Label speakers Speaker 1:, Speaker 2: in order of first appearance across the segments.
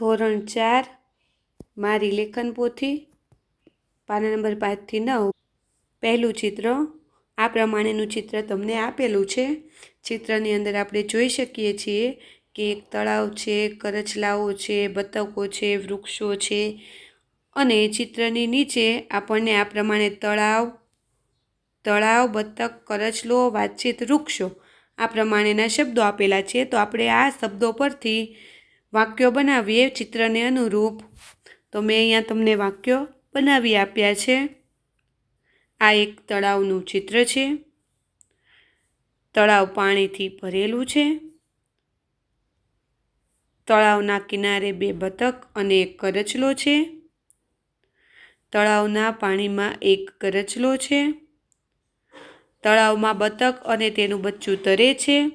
Speaker 1: ધોરણ ચાર, મારી લેખન પોથી, પાના નંબર પાંચથી નવ. પહેલું ચિત્ર, આ પ્રમાણેનું ચિત્ર તમને આપેલું છે. ચિત્રની અંદર આપણે જોઈ શકીએ છીએ કે એક તળાવ છે, કરચલાઓ છે, બતકો છે, વૃક્ષો છે અને ચિત્રની નીચે આપણને આ પ્રમાણે તળાવ તળાવ, બતક, કરચલો, વાતચીત, વૃક્ષો આ પ્રમાણેના શબ્દો આપેલા છે. તો આપણે આ શબ્દો પરથી વાક્યો બનાવીએ ચિત્રને અનુરૂપ. તો મેં અહીંયા તમને વાક્યો બનાવી આપ્યા છે. આ એક તળાવનું ચિત્ર છે. તળાવ પાણીથી ભરેલું છે. તળાવના કિનારે બે બતક અને એક કરચલો છે. તળાવના પાણીમાં એક કરચલો છે. તળાવમાં બતક અને તેનું બચ્ચું તરે છે.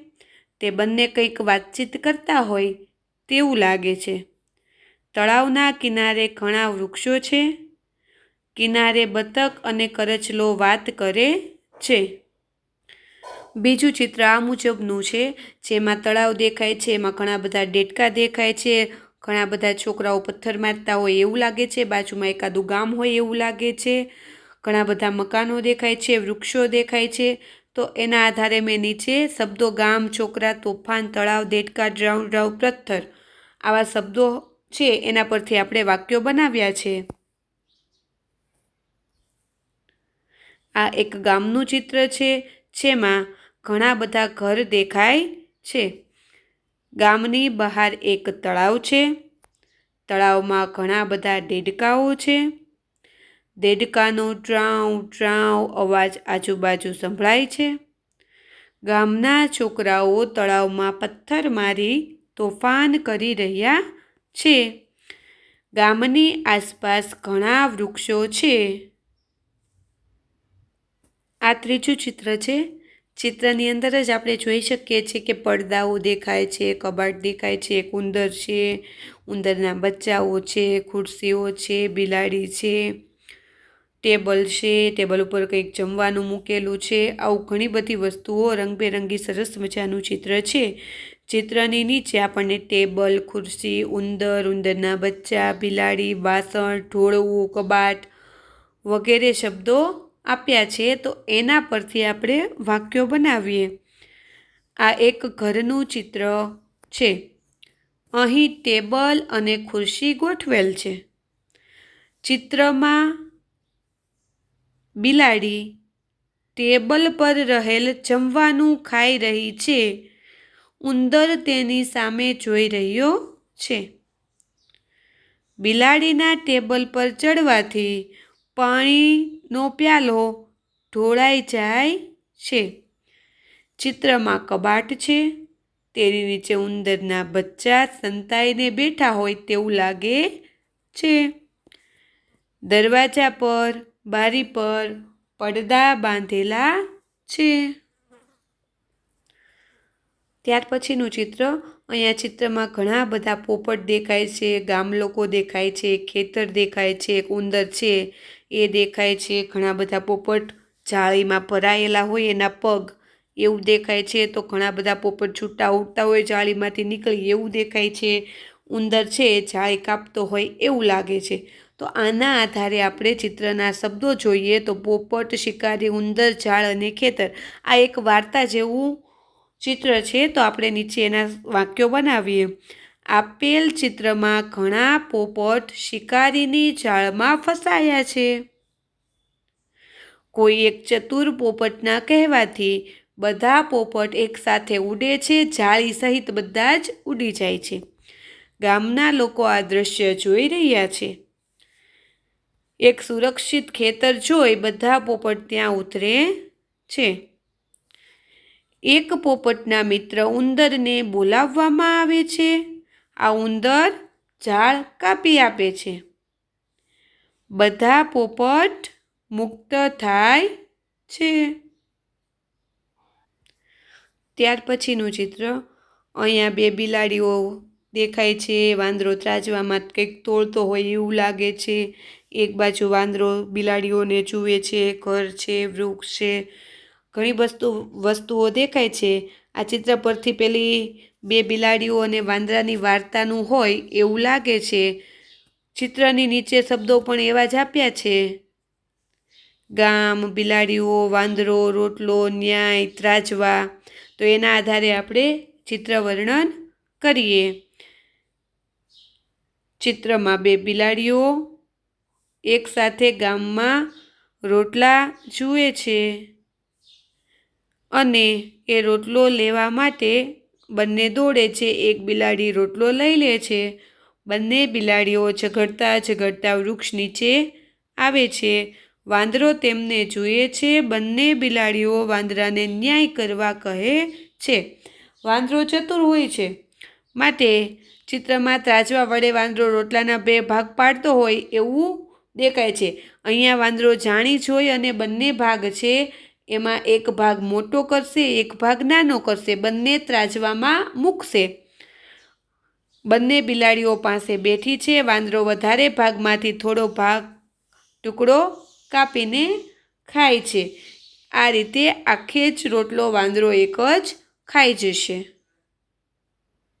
Speaker 1: તે બંને કંઈક વાતચીત કરતા હોય તેવું લાગે છે. તળાવના કિનારે ઘણા વૃક્ષો છે. કિનારે બતક અને કરચલો વાત કરે છે. બીજું ચિત્ર આ મુજબનું છે, જેમાં તળાવ દેખાય છે, એમાં ઘણા બધા ડેટકા દેખાય છે, ઘણા બધા છોકરાઓ પથ્થર મારતા હોય એવું લાગે છે, બાજુમાં એકાદું ગામ હોય એવું લાગે છે, ઘણા બધા મકાનો દેખાય છે, વૃક્ષો દેખાય છે. તો એના આધારે મેં નીચે શબ્દો ગામ, છોકરા, તોફાન, તળાવ દેડકા ડ્રાઉ ડ્રાઉ, પથ્થર આવા શબ્દો છે એના પરથી આપણે વાક્યો બનાવ્યા છે. આ એક ગામનું ચિત્ર છે, જેમાં ઘણા બધા ઘર દેખાય છે. ગામની બહાર એક તળાવ છે. તળાવમાં ઘણા બધા દેડકાઓ છે. દેડકાનો ટ્રાઉ ટ્રાઉ અવાજ આજુબાજુ સંભળાય છે. ગામના છોકરાઓ તળાવમાં પથ્થર મારી તોફાન કરી રહ્યા છે. ગામની આસપાસ ઘણા વૃક્ષો છે. આ ત્રીજું ચિત્ર છે. ચિત્રની અંદર જ આપણે જોઈ શકીએ છીએ કે પડદાઓ દેખાય છે, કબાટ દેખાય છે, એક ઉંદર છે, ઉંદરના બચ્ચાઓ છે, ખુરશીઓ છે, બિલાડી છે, ટેબલ છે, ટેબલ ઉપર કંઈક જમવાનું મૂકેલું છે. આવું ઘણી બધી વસ્તુઓ રંગબેરંગી સરસ મજાનું ચિત્ર છે. ચિત્રની નીચે આપણને ટેબલ, ખુરશી, ઉંદર, ઉંદરના બચ્ચા, બિલાડી, વાસણ, ઢોળવું, કબાટ વગેરે શબ્દો આપ્યા છે. તો એના પરથી આપણે વાક્યો બનાવીએ. આ એક ઘરનું ચિત્ર છે. અહીં ટેબલ અને ખુરશી ગોઠવેલ છે. ચિત્રમાં બિલાડી ટેબલ પર રહેલ જમવાનું ખાઈ રહી છે. ઉંદર તેની સામે જોઈ રહ્યો છે. બિલાડીના ટેબલ પર ચડવાથી પાણીનો પ્યાલો ઢોળાઈ જાય છે. ચિત્રમાં કબાટ છે. તેની નીચે ઉંદરના બચ્ચા સંતાઈને બેઠા હોય તેવું લાગે છે. દરવાજા પર, બારી પર પડદા બાંધેલા છે. ત્યાર પછીનું ચિત્ર, અહીંયા ચિત્રમાં ઘણા બધા પોપટ દેખાય છે, ગામ લોકો દેખાય છે, ખેતર દેખાય છે, એક ઉંદર છે, એ દેખાય છે, ઘણા બધા પોપટ જાળીમાં ભરાયેલા હોય એના પગ, એવું દેખાય છે, તો ઘણા બધા પોપટ છૂટા ઉડતા હોય, જાળીમાંથી નીકળી એવું દેખાય છે, ઉંદર છે જાળી કાપતો હોય એવું લાગે છે. તો આના આધારે આપણે ચિત્રના શબ્દો જોઈએ, તો પોપટ, શિકારી, ઉંદર, ઝાડ અને ખેતર આ એક વાર્તા જેવું ચિત્ર છે, તો આપણે નીચે એના વાક્યો બનાવીએ. આપેલ ચિત્રમાં ઘણા પોપટ શિકારીની જાળમાં ફસાયા છે. કોઈ એક ચતુર પોપટના કહેવાથી બધા પોપટ એકસાથે ઉડે છે, જાળી સહિત બધા જ ઉડી જાય છે. ગામના લોકો આ દ્રશ્ય જોઈ રહ્યા છે. એક સુરક્ષિત ખેતર જોઈ બધા પોપટ ત્યાં ઉતરે છે. એક પોપટના મિત્ર ઉંદરને બોલાવવામાં આવે છે. આ ઉંદર ઝાડ કાપી આપે છે. બધા પોપટ મુક્ત થાય છે. ત્યાર પછીનું ચિત્ર. અહીંયા બે બિલાડીઓ દેખાય છે. વાંદરો ત્રાજવામાં કંઈક તોડતો હોય એવું લાગે છે. એક બાજુ વાંદરો બિલાડીઓને જુએ છે. ઘર છે, વૃક્ષ છે. ઘણી વસ્તુ વસ્તુઓ દેખાય છે. આ ચિત્ર પરથી પેલી બે બિલાડીઓ અને વાંદરાની વાર્તાનું હોય એવું લાગે છે. ચિત્રની નીચે શબ્દો પણ એવા જ આપ્યા છે. ગામ, બિલાડીઓ, વાંદરો, રોટલો, ન્યાય, ત્રાજવા. તો એના આધારે આપણે ચિત્ર વર્ણન કરીએ. ચિત્રમાં બે બિલાડીઓ એકસાથે ગામમાં રોટલા જુએ છે. અને એ રોટલો લેવા માટે બંને દોડે છે. એક બિલાડી રોટલો લઈ લે છે. બંને બિલાડીઓ ઝઘડતા ઝઘડતા વૃક્ષ નીચે આવે છે. વાંદરો તેમને જુએ છે. બંને બિલાડીઓ વાંદરાને ન્યાય કરવા કહે છે. વાંદરો ચતુર હોય છે. માટે ચિત્રમાં ત્રાજવા વડે વાંદરો રોટલાના બે ભાગ પાડતો હોય એવું દેખાય છે. અહીંયા વાંદરો જાણી, જોઈ અને બંને ભાગ છે. એમાં એક ભાગ મોટો કરશે, એક ભાગ નાનો કરશે. બંને ત્રાજવામાં મૂકશે. બંને બિલાડીઓ પાસે બેઠી છે. વાંદરો વધારે ભાગમાંથી થોડો ભાગ, ટુકડો કાપીને ખાય છે. આ રીતે આખે જ રોટલો વાંદરો એક જ ખાઈ જશે.